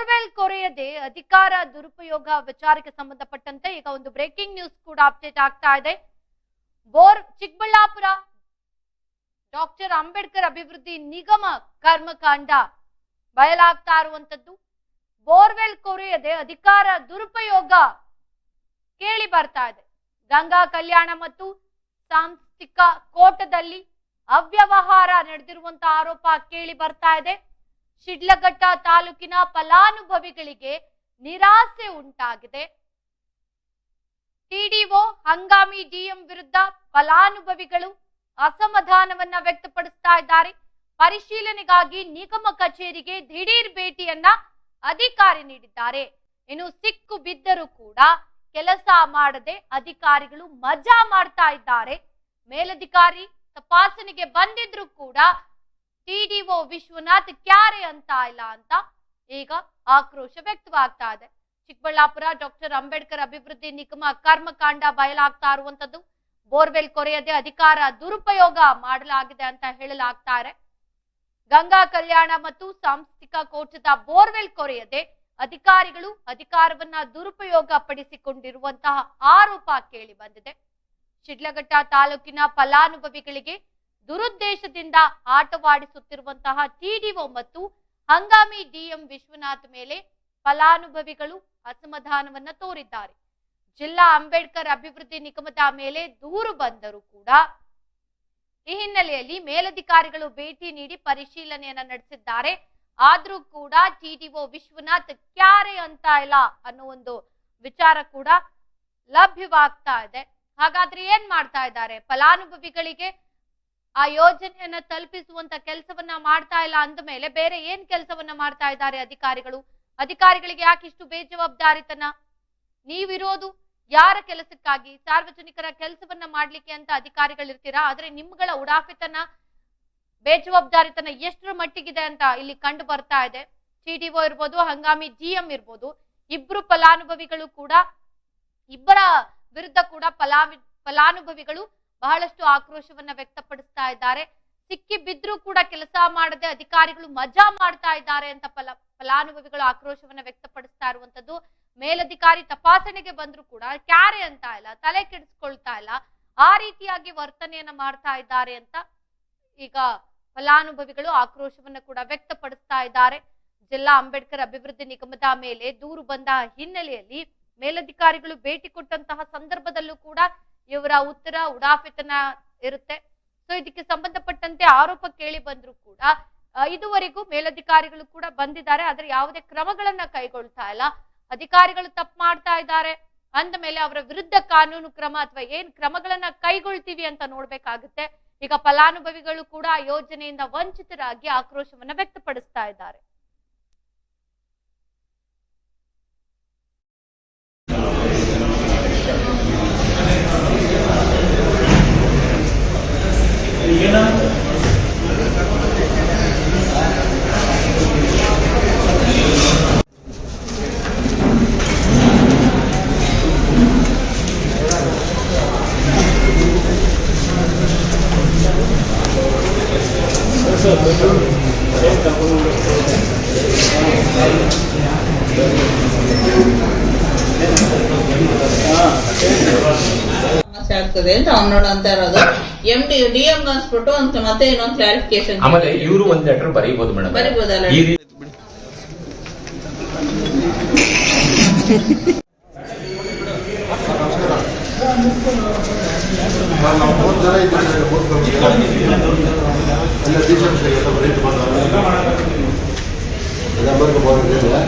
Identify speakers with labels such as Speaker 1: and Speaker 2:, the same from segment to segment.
Speaker 1: Borewell ಕೊರೆಯದೆ ಅಧಿಕಾರ, ದುರುಪಯೋಗ, ವಿಚಾರಕ್ಕೆ ಸಂಬಂಧಪಟ್ಟಂತೆ ಈಗ ಒಂದು ಬ್ರೇಕಿಂಗ್ ನ್ಯೂಸ್ ಕೂಡ ಅಪ್ಡೇಟ್ ಆಗ್ತಾ ಇದೆ. ಬೋರ್ ಚಿಕ್ಕಬಳ್ಳಾಪುರ. ಡಾಕ್ಟರ್ ಅಂಬೇಡ್ಕರ್ ಅಭಿವೃದ್ಧಿ ನಿಗಮ ಕರ್ಮಕಾಂಡ ಬಯಲಾಗ್ತಾ ಇರುವಂತದ್ದು. ಬೋರ್ವೆಲ್ ಕೊರೆಯದೆ ಅಧಿಕಾರ, ದುರುಪಯೋಗ ಕೇಳಿ ಬರ್ತಾ ಇದೆ. ಗಂಗಾ ಕಲ್ಯಾಣ ಮತ್ತು ಸಾಂಸ್ಥಿಕ ಕೋಟದಲ್ಲಿ ಅವ್ಯವಹಾರ ನಡೆದಿರುವಂತಹ ಆರೋಪ ಕೇಳಿ ಬರ್ತಾ ಇದೆ. ಶಿಡ್ಲಘಟ್ಟ ತಾಲೂಕಿನ ಫಲಾನುಭವಿಗಳಿಗೆ ನಿರಾಸೆ ಉಂಟಾಗಿದೆ. ಟಿಡಿಒ ಹಂಗಾಮಿ ಡಿಎಂ ವಿರುದ್ಧ ಫಲಾನುಭವಿಗಳು ಅಸಮಾಧಾನವನ್ನ ವ್ಯಕ್ತಪಡಿಸ್ತಾ ಇದ್ದಾರೆ. ಪರಿಶೀಲನೆಗಾಗಿ ನಿಗಮ ಕಚೇರಿಗೆ ದಿಢೀರ್ ಭೇಟಿಯನ್ನ ಅಧಿಕಾರಿ ನೀಡಿದ್ದಾರೆ. ಇನ್ನು ಸಿಕ್ಕು ಬಿದ್ದರೂ ಕೂಡ ಕೆಲಸ ಮಾಡದೆ ಅಧಿಕಾರಿಗಳು ಮಜಾ ಮಾಡ್ತಾ ಇದ್ದಾರೆ. ಮೇಲಧಿಕಾರಿ ತಪಾಸಣೆಗೆ ಬಂದಿದ್ರು ಕೂಡ ಟಿಡಿಒ ವಿಶ್ವನಾಥ್ ಕ್ಯಾರೆ ಅಂತ ಇಲ್ಲ ಅಂತ ಈಗ ಆಕ್ರೋಶ ವ್ಯಕ್ತವಾಗ್ತಾ ಇದೆ. ಚಿಕ್ಕಬಳ್ಳಾಪುರ ಡಾಕ್ಟರ್ ಅಂಬೇಡ್ಕರ್ ಅಭಿವೃದ್ಧಿ ನಿಗಮ ಕರ್ಮಕಾಂಡ ಬಯಲಾಗ್ತಾ ಇರುವಂತದ್ದು ಬೋರ್ವೆಲ್ ಕೊರೆಯದೆ ಅಧಿಕಾರ ದುರುಪಯೋಗ ಮಾಡಲಾಗಿದೆ ಅಂತ ಹೇಳಲಾಗ್ತಾರೆ ಗಂಗಾ ಕಲ್ಯಾಣ ಮತ್ತು ಸಾಂಸ್ಥಿಕ ಕೋಟದ ಬೋರ್ವೆಲ್ ಕೊರೆಯದೆ ಅಧಿಕಾರಿಗಳು ಅಧಿಕಾರವನ್ನ ದುರುಪಯೋಗ ಪಡಿಸಿಕೊಂಡಿರುವಂತಹ ಆರೋಪ ಕೇಳಿ ಬಂದಿದೆ. ಶಿಡ್ಲಘಟ್ಟ ತಾಲೂಕಿನ ಫಲಾನುಭವಿಗಳಿಗೆ ದುರುದ್ದೇಶದಿಂದ ಆಟವಾಡಿಸುತ್ತಿರುವಂತಹ ಟಿಡಿಒ ಮತ್ತು ಹಂಗಾಮಿ ಡಿಎಂ ವಿಶ್ವನಾಥ್ ಮೇಲೆ ಫಲಾನುಭವಿಗಳು ಅಸಮಾಧಾನವನ್ನ ತೋರಿದ್ದಾರೆ. ಜಿಲ್ಲಾ ಅಂಬೇಡ್ಕರ್ ಅಭಿವೃದ್ಧಿ ನಿಗಮದ ಮೇಲೆ ದೂರು ಬಂದರೂ ಕೂಡ ಈ ಹಿನ್ನೆಲೆಯಲ್ಲಿ ಮೇಲಧಿಕಾರಿಗಳು ಭೇಟಿ ನೀಡಿ ಪರಿಶೀಲನೆಯನ್ನ ನಡೆಸಿದ್ದಾರೆ. ಆದ್ರೂ ಕೂಡ ಟಿಡಿಒ ವಿಶ್ವನಾಥ್ ಕ್ಯಾರೆ ಅಂತ ಇಲ್ಲ ಅನ್ನೋ ಒಂದು ವಿಚಾರ ಕೂಡ ಲಭ್ಯವಾಗ್ತಾ ಇದೆ. ಹಾಗಾದ್ರೆ ಏನ್ ಮಾಡ್ತಾ ಇದ್ದಾರೆ? ಫಲಾನುಭವಿಗಳಿಗೆ ಆ ಯೋಜನೆಯನ್ನ ತಲುಪಿಸುವಂತ ಕೆಲಸವನ್ನ ಮಾಡ್ತಾ ಇಲ್ಲ ಅಂದ ಮೇಲೆ ಬೇರೆ ಏನ್ ಕೆಲಸವನ್ನ ಮಾಡ್ತಾ ಇದ್ದಾರೆ ಅಧಿಕಾರಿಗಳು? ಅಧಿಕಾರಿಗಳಿಗೆ ಯಾಕೆ ಇಷ್ಟು ಬೇಜವಾಬ್ದಾರಿತನ? ನೀವಿರೋದು ಯಾರ ಕೆಲಸಕ್ಕಾಗಿ? ಸಾರ್ವಜನಿಕರ ಕೆಲಸವನ್ನ ಮಾಡ್ಲಿಕ್ಕೆ ಅಂತ ಅಧಿಕಾರಿಗಳಿರ್ತೀರಾ? ಆದ್ರೆ ನಿಮ್ಗಳ ಉಡಾಫಿತನ, ಬೇಜವಾಬ್ದಾರಿತನ ಎಷ್ಟರ ಮಟ್ಟಿಗಿದೆ ಅಂತ ಇಲ್ಲಿ ಕಂಡು ಬರ್ತಾ ಇದೆ. ಸಿಡಿಒ ಇರ್ಬೋದು, ಹಂಗಾಮಿ ಜಿಎಂ ಇರ್ಬೋದು, ಇಬ್ರು ಫಲಾನುಭವಿಗಳು ಕೂಡ, ಇಬ್ಬರ ವಿರುದ್ಧ ಕೂಡ ಫಲಾವಿ, ಫಲಾನುಭವಿಗಳು ಬಹಳಷ್ಟು ಆಕ್ರೋಶವನ್ನ ವ್ಯಕ್ತಪಡಿಸ್ತಾ ಇದ್ದಾರೆ. ಸಿಕ್ಕಿ ಬಿದ್ರೂ ಕೂಡ ಕೆಲಸ ಮಾಡದೆ ಅಧಿಕಾರಿಗಳು ಮಜಾ ಮಾಡ್ತಾ ಇದ್ದಾರೆ ಅಂತ ಫಲ, ಫಲಾನುಭವಿಗಳು ಆಕ್ರೋಶವನ್ನ ವ್ಯಕ್ತಪಡಿಸ್ತಾ ಇರುವಂತದ್ದು ಮೇಲಧಿಕಾರಿ ತಪಾಸಣೆಗೆ ಬಂದ್ರು ಕೂಡ ಕ್ಯಾರೆ ಅಂತ ಇಲ್ಲ, ತಲೆ ಕೆಡಿಸ್ಕೊಳ್ತಾ ಇಲ್ಲ, ಆ ರೀತಿಯಾಗಿ ವರ್ತನೆಯನ್ನ ಮಾಡ್ತಾ ಇದ್ದಾರೆ ಅಂತ ಈಗ ಫಲಾನುಭವಿಗಳು ಆಕ್ರೋಶವನ್ನ ಕೂಡ ವ್ಯಕ್ತಪಡಿಸ್ತಾ ಇದ್ದಾರೆ. ಜಿಲ್ಲಾ ಅಂಬೇಡ್ಕರ್ ಅಭಿವೃದ್ಧಿ ನಿಗಮದ ಮೇಲೆ ದೂರು ಬಂದ ಹಿನ್ನೆಲೆಯಲ್ಲಿ ಮೇಲಧಿಕಾರಿಗಳು ಭೇಟಿ ಕೊಟ್ಟಂತಹ ಸಂದರ್ಭದಲ್ಲೂ ಕೂಡ ಇವರ ಉತ್ತರ ಉಡಾಫಿತನ ಇರುತ್ತೆ. ಸೊ ಇದಕ್ಕೆ ಸಂಬಂಧಪಟ್ಟಂತೆ ಆರೋಪ ಕೇಳಿ ಬಂದ್ರು ಕೂಡ ಇದುವರೆಗೂ ಮೇಲಧಿಕಾರಿಗಳು ಕೂಡ ಬಂದಿದ್ದಾರೆ. ಆದ್ರೆ ಯಾವುದೇ ಕ್ರಮಗಳನ್ನ ಕೈಗೊಳ್ತಾ ಇಲ್ಲ. ಅಧಿಕಾರಿಗಳು ತಪ್ಪು ಮಾಡ್ತಾ ಇದ್ದಾರೆ. ಅಂದ ಮೇಲೆ ಅವರ ವಿರುದ್ಧ ಕಾನೂನು ಕ್ರಮ ಅಥವಾ ಏನ್ ಕ್ರಮಗಳನ್ನ ಕೈಗೊಳ್ತೀವಿ ಅಂತ ನೋಡ್ಬೇಕಾಗುತ್ತೆ. ಈಗ ಫಲಾನುಭವಿಗಳು ಕೂಡ ಯೋಜನೆಯಿಂದ ವಂಚಿತರಾಗಿ ಆಕ್ರೋಶವನ್ನ ವ್ಯಕ್ತಪಡಿಸ್ತಾ ಇದ್ದಾರೆ.
Speaker 2: ಅಂತ ಅವ್ನು ನೋಡು ಅಂತ ಇರೋದು ಎಂ ಡಿ ಡಿ ಎಂ ಅನ್ಸ್ಬಿಟ್ಟು ಅಂತ ಮತ್ತೆ ಇನ್ನೊಂದು ಕ್ಲಾರಿಫಿಕೇಶನ್
Speaker 3: ಆಮೇಲೆ ಇವರು ಒಂದ್ ಲೆಟರ್ ಬರೀಬಹುದು ಮೇಡಮ್
Speaker 2: ಬರೀಬೋದಲ್ಲ?
Speaker 3: ಈ ರೀತಿ
Speaker 4: ನಾವು ಮೂರು ಜನ ಇದ್ದೀವಿ ಮೂರು ಕಮಿಟಿ. ಎಲ್ಲ ಟೀಚರ್ಸ್ ಎಲ್ಲ ಬರೀಟ್ ಬಂದವರು ಎಲ್ಲ ಬರ್ಗೆ ಬಂದಿದೆ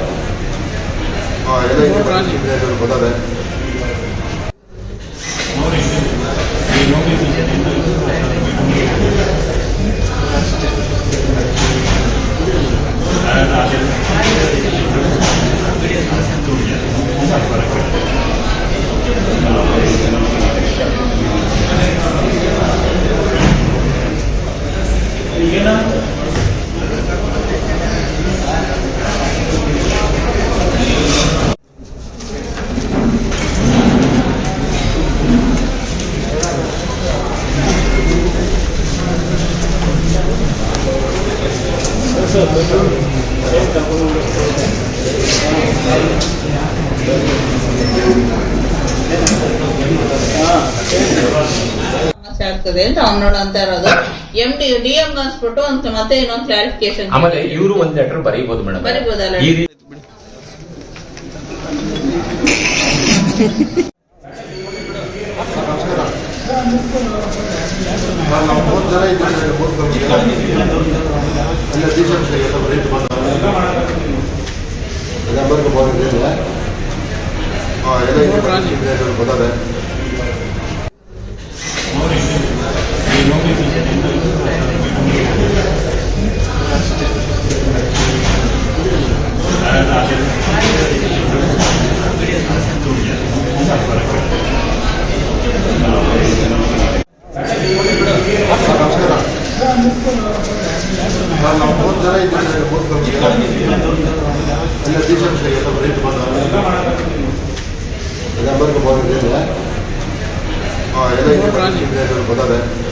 Speaker 4: ಹಾಂ ಎಲ್ಲ ಇಂಜಿನಿಯರ್ ಬಂದಾರೆ
Speaker 2: ಆಗ್ತದೆ ಅಂತ ಅವ್ನು ನೋಡಂತ ಇರೋದು. ಎಂ ಡಿ ಡಿ ಎಂ ಅನ್ಸ್ಬಿಟ್ಟು ಅಂತ ಮತ್ತೆ ಇನ್ನೊಂದು ಕ್ಲಾರಿಫಿಕೇಶನ್
Speaker 3: ಆಮೇಲೆ ಇವರು ಒಂದ್ ಲೆಟರ್ ಬರೀಬಹುದು ಮೇಡಮ್.
Speaker 2: ಬರೀಬೋದಲ್ಲ?
Speaker 3: ಈ ರೀತಿ
Speaker 4: ನಾವು ಮೂರು ಜನ ಇದ್ದೀವಿ ಮೂರು ಕಂಪ್ನಿ ಎಲ್ಲ ಟೀಚರ್ಸ್ ಎಲ್ಲ ರೇಟ್ ನಂಬರ್ಗೆ ಬಂದಿದೆ ಹಾಂ ಎಲ್ಲ ಇದೆ